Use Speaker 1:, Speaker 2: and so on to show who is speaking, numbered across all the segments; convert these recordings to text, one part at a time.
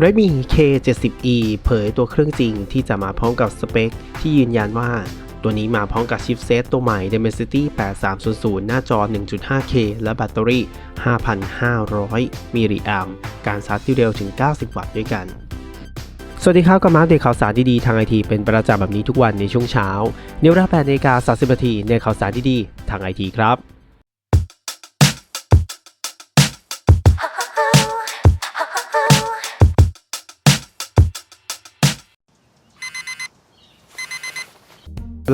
Speaker 1: Redmi K70e เผยตัวเครื่องจริงที่จะมาพร้อมกับสเปค ที่ยืนยันว่า ตัวนี้มาพร้อมกับชิปเซตตัวใหม่ Dimensity 8300 หน้าจอ 1.5K และแบตเตอรี่ 5,500 มิลลิแอมป์การชาร์จที่เร็วถึง 90 วัตต์ด้วยกันสวัสดีครับกับมาอัปเดข่าวสารดีๆทางไอทีเป็นประจำแบบนี้ทุกวันในช่วงเช้าในเวลา8นาฬิกา30นาทีในข่าวสารดีๆทางไอทีครับ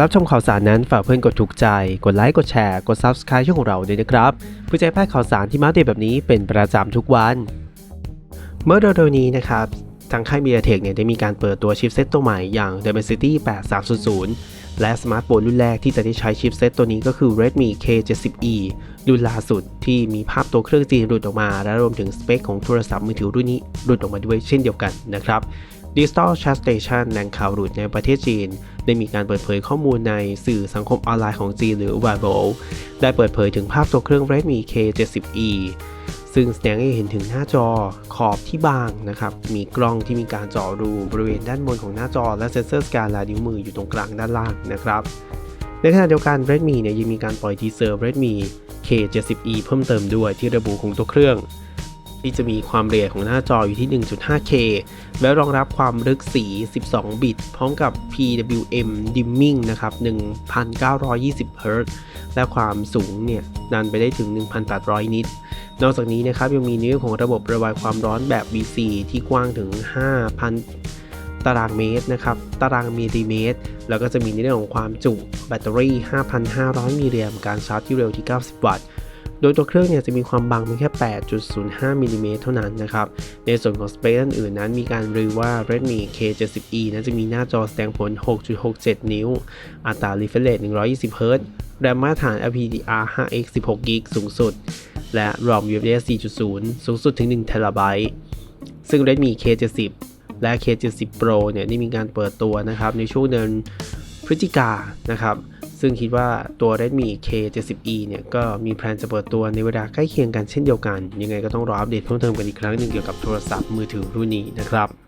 Speaker 1: รับชมข่าวสารนั้นฝากเพื่อนกดถูกใจ กดไลค์ กดแชร์ กด Subscribe ช่องของเราด้วยนะครับเพื่อจะได้พลาดข่าวสารที่มาเดตแบบนี้เป็นประจำทุกวัน เมื่อเร็วๆนี้นะครับ ทางค่าย MediaTek เนี่ยได้มีการเปิดตัวชิปเซตตัวใหม่อย่าง Dimensity 8300 และสมาร์ทโฟนรุ่นแรกที่จะได้ใช้ชิปเซตตัวนี้ก็คือ Redmi K70e รุ่นล่าสุดที่มีภาพตัวเครื่องจีนหลุดออกมา และรวมถึงสเปคของโทรศัพท์มือถือรุ่นนี้หลุดออกมาด้วยเช่นเดียวกันนะครับ Digital Chat Station แหล่งข่าวหลุดในประเทศจีน ได้มีการเปิดเผยข้อมูลในสื่อสังคมออนไลน์ของจีนหรือ Weibo ได้เปิดเผยถึงภาพตัวเครื่อง Redmi K70e ซึ่งแสดงให้เห็นถึงหน้าจอขอบที่บางนะครับ มีกล้องที่มีการเจาะรูบริเวณด้านบนของหน้าจอ และเซ็นเซอร์สแกนลายนิ้วมืออยู่ตรงกลางด้านล่างนะครับ ในขณะเดียวกัน Redmi เนี่ยยังมีการปล่อยทีเซอร์ Redmi K70e เพิ่มเติมด้วยที่ระบุของตัวเครื่อง ที่จะมีความเรียของหน้าจออยู่ที่ 1.5K และรองรับความลึกสี 12 บิต พร้อมกับ PWM dimming นะครับ 1,920 Hz และความสูงเนี่ยดันไปได้ถึง 1,800 นิต นอกจากนี้นะครับยังมีในเรื่อของระบบระบายความร้อนแบบ VC ที่กว้างถึง 5,000ตารางเมตรนะครับ ตารางมิลลิเมตร แล้วก็จะมีในเรื่องของความจุแบตเตอรี่ 5,500 มิลลิแอมป์การชาร์จที่เร็วที่ 90 วัตต์ โดยตัวเครื่องเนี่ยจะมีความบางเพียงแค่ 8.05มิลลิเมตรเท่านั้นนะครับ ในส่วนของสเปคอื่นๆนั้น มีการรีว่า Redmi K70e นั้นจะมีหน้าจอแสดงผล 6.67 นิ้ว อัตรา refresh rate 120 Hz แรมมาตรฐาน LPDDR 5X 16 GB สูงสุด และ ROM UFS 4.0 สูงสุดถึง 1 t b ซึ่ง Redmi K70 และ K70 Pro เนี่ยได้มีการเปิดตัวนะครับในช่วงเดือนพฤศจิกานะครับ ซึ่งคิดว่าตัว Redmi K70e เนี่ยก็มีแพลนจะเปิดตัวในเวลาใกล้เคียงกันเช่นเดียวกัน ยังไงก็ต้องรออัปเดตเพิ่มเติมกันอีกครั้งหนึ่งเกี่ยวกับโทรศัพท์มือถือรุ่นนี้นะครับ